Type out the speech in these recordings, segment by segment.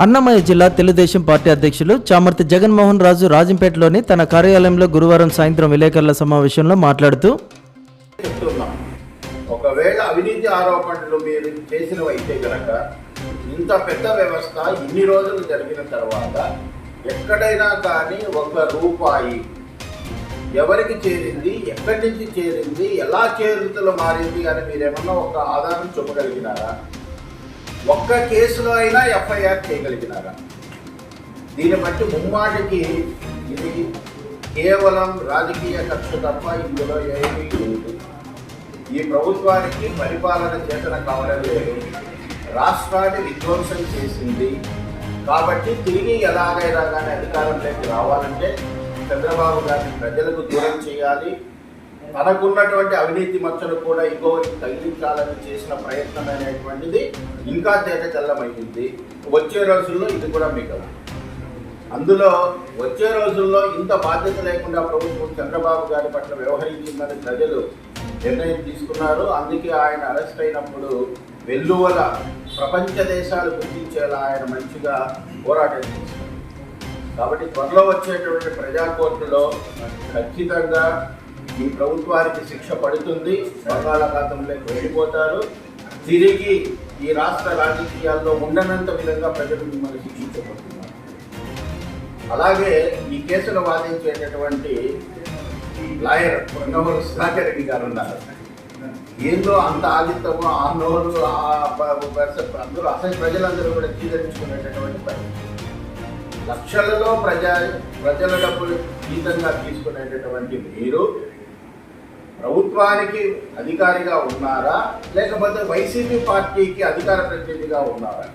అన్నమయ్య జిల్లా తెలుగుదేశం పార్టీ అధ్యక్షులు చామర్తి జగన్మోహన్ రాజు రాజంపేటలోని తన కార్యాలయంలో గురువారం సాయంత్రం విలేకరుల సమావేశంలో మాట్లాడుతూ ఒకవేళ అవినీతి ఆరోపణలు మీరు చేసినవైతే కనుక ఇంత పెద్ద వ్యవస్థ ఇన్ని రోజులు జరిగిన తర్వాత ఎక్కడైనా కానీ ఒక రూపాయి ఎవరికి చేరింది ఎక్కడి నుంచి చేరింది ఎలా చేరుతులు మారింది అని మీరేమన్నా ఒక ఆధారం చెప్పగలిగినారా ఒక్క కేసులో అయినా ఎఫ్ఐఆర్ చేయగలిగినారా? దీన్ని బట్టి ముమ్మాటికి ఇది కేవలం రాజకీయ కక్ష తప్ప ఇందులో ఏమీ లేదు. ఈ ప్రభుత్వానికి పరిపాలన చేతన కావడం లేదు. రాష్ట్రాన్ని విధ్వంసం చేసింది. కాబట్టి తిరిగి ఎలాగైనా కానీ అధికారంలోకి రావాలంటే చంద్రబాబు గారిని ప్రజలకు దూరం చేయాలి. తనకున్నటువంటి అవినీతి మచ్చలు కూడా ఇంకొకరికి తగిలించాలని చేసిన ప్రయత్నం అనేటువంటిది ఇంకా తేటతెల్లమైంది వచ్చే రోజుల్లో ఇది కూడా మిగలదు. అందులో వచ్చే రోజుల్లో ఇంత బాధ్యత లేకుండా ప్రభుత్వం చంద్రబాబు గారి పట్ల వ్యవహరించిందని ప్రజలు నిర్ణయం తీసుకున్నారు. అందుకే ఆయన అరెస్ట్ అయినప్పుడు వెల్లువల ప్రపంచ దేశాలు గుర్తించేలా ఆయన మంచిగా పోరాటం చేశారు. కాబట్టి త్వరలో వచ్చేటువంటి ప్రజా కోర్టులో ఖచ్చితంగా ఈ ప్రభుత్వానికి శిక్ష పడుతుంది బంగాళాఖాతంలోకి వెళ్ళిపోతారు. తిరిగి ఈ రాష్ట్ర రాజకీయాల్లో ఉండనంత విధంగా ప్రజలు మిమ్మల్ని శిక్షించబోతున్నారు. అలాగే ఈ కేసును వాదించేటటువంటి లాయర్ పొన్నవరు సుధాకర్ రెడ్డి గారు ఉన్నారు. ఏందో అంత ఆదిత్యమో ఆ నోరు అందరూ అసలు ప్రజలందరూ కూడా చీదరించుకునేటటువంటి పరిస్థితి. లక్షలలో ప్రజా ప్రజల డబ్బులు జీతంగా తీసుకునేటటువంటి మీరు ప్రభుత్వానికి అధికారిగా ఉన్నారా? లేకపోతే వైసీపీ పార్టీకి అధికార ప్రతినిధిగా ఉన్నారా?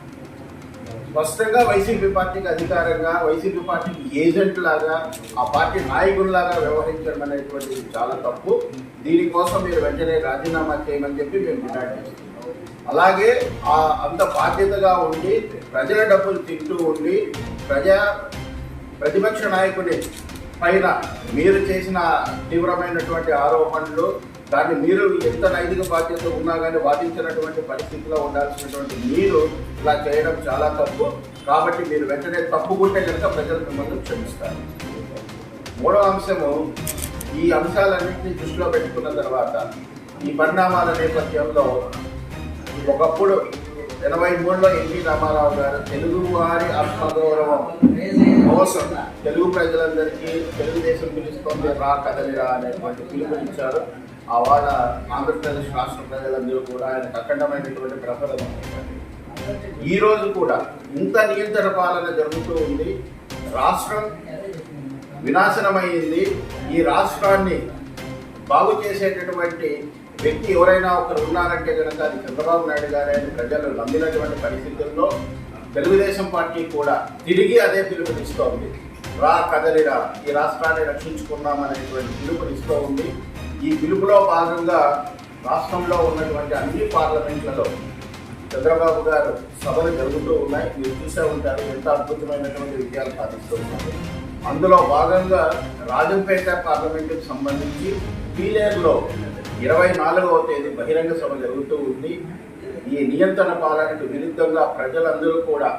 స్పష్టంగా వైసీపీ పార్టీకి అధికారంగా వైసీపీ పార్టీకి ఏజెంట్ లాగా ఆ పార్టీ నాయకుల్లాగా వ్యవహరించడం అనేటువంటిది చాలా తప్పు. దీనికోసం మీరు వెంటనే రాజీనామా చేయమని చెప్పి మేము డిమాండ్ చేస్తున్నాం. అలాగే ఆ అంత బాధ్యతగా ఉండి ప్రజల డబ్బులు తింటూ ఉండి ప్రజా ప్రతిపక్ష నాయకుడిని పైన మీరు చేసిన తీవ్రమైనటువంటి ఆరోపణలు దాన్ని మీరు ఎంత నైతిక బాధ్యత ఉన్నా కానీ వాదించినటువంటి పరిస్థితిలో ఉండాల్సినటువంటి మీరు ఇలా చేయడం చాలా తప్పు. కాబట్టి మీరు వెంటనే తప్పుకుంటే కనుక ప్రజలు మిమ్మల్ని క్షమిస్తారు. మూడవ అంశము ఈ అంశాలన్నింటినీ దృష్టిలో పెట్టుకున్న తర్వాత ఈ పరిణామాల నేపథ్యంలో ఒకప్పుడు ఎనభై మూడులో ఎన్టీ రామారావు గారు తెలుగు వారి ఆత్మగౌరవం కోసం తెలుగు ప్రజలందరికీ తెలుగుదేశం పిలుస్తోంది రా కదలిరా అనేటువంటి పిలుపునిచ్చారు ఆ వాళ్ళ ఆంధ్రప్రదేశ్ రాష్ట్ర ప్రజలందరూ కూడా ఆయన అఖండమైనటువంటి ప్రఫలం ఈ రోజు కూడా ఇంత నియంత్రణ పాలన జరుగుతూ ఉంది. రాష్ట్రం వినాశనమైంది. ఈ రాష్ట్రాన్ని బాగు చేసేటటువంటి వ్యక్తి ఎవరైనా ఒకరు ఉన్నారంటే కనుక అది చంద్రబాబు నాయుడు గారే అని ప్రజలు నమ్మినటువంటి పరిస్థితుల్లో తెలుగుదేశం పార్టీ కూడా తిరిగి అదే పిలుపునిస్తోంది రా కదలిరా ఈ రాష్ట్రాన్ని రక్షించుకున్నామనేటువంటి పిలుపునిస్తూ ఉంది. ఈ పిలుపులో భాగంగా రాష్ట్రంలో ఉన్నటువంటి అన్ని పార్లమెంట్లలో చంద్రబాబు గారు సభలు జరుగుతూ ఉన్నాయి. మీరు చూసే ఉంటారు ఎంత అద్భుతమైనటువంటి విజయాలు సాధిస్తూ ఉన్నారు. అందులో భాగంగా రాజంపేట పార్లమెంటుకు సంబంధించి పీలేరులో ఇరవై నాలుగవ తేదీ బహిరంగ సభ జరుగుతూ ఉంది. ఈ నియంత్రణ పాలనకు విరుద్ధంగా ప్రజలందరూ కూడా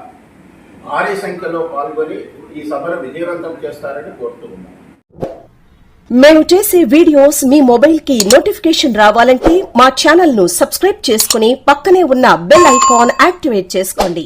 భారీ సంఖ్యలో పాల్గొని ఈ సభను విజయవంతం చేస్తారని కోరుతూ మేము చేసే వీడియోస్ మీ మొబైల్కి నోటిఫికేషన్ రావాలంటే మా ఛానల్ను సబ్స్క్రైబ్ చేసుకుని పక్కనే ఉన్న బెల్ ఐకాన్ యాక్టివేట్ చేసుకోండి.